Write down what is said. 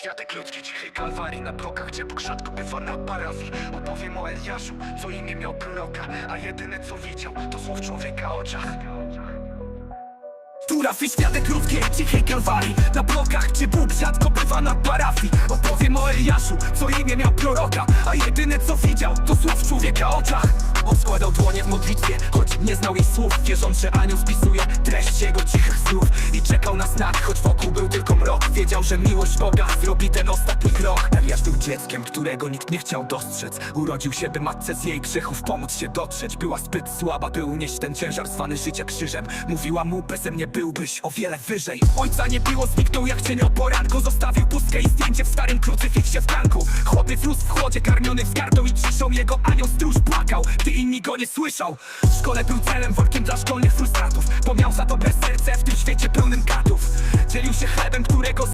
Światek ludzki cichej kalwarii na blokach Gdzie Bóg rzadko bywa na parafii. Opowiem o Eliaszu, co imię miał proroka A jedyne co widział, to słów człowieka oczach tu rafy światek ludzkiej cichej kalwarii Na blokach, gdzie Bóg rzadko bywa na parafii. Opowiem o Eliaszu, co imię miał proroka A jedyne co widział, to słów człowieka oczach On składał dłonie w modlitwie, choć nie znał jej słów. Wierząc, że anioł spisuje treść jego cichych snów I czekał na znak, choć wokół był Wiedział, że miłość Boga zrobi ten ostatni krok. Eliasz był dzieckiem, którego nikt nie chciał dostrzec. Urodził się, by matce z jej grzechów pomóc się dotrzeć. Była zbyt słaba, by unieść ten ciężar zwany życia krzyżem. Mówiła mu, beze mnie byłbyś o wiele wyżej. Ojca nie było, zniknął jak cień o poranku Zostawił pustkę i zdjęcie w starym krucyfiksie w ganku Chłopiec rósł w chłodzie, karmiony wzgardą i ciszą. Jego anioł stróż płakał, gdy inni go nie słyszał. W szkole był celem, workiem dla szkolnych frustratów Bo miał za dobre serce w tym świecie pełnym gadów Dzielił się chlebem, którego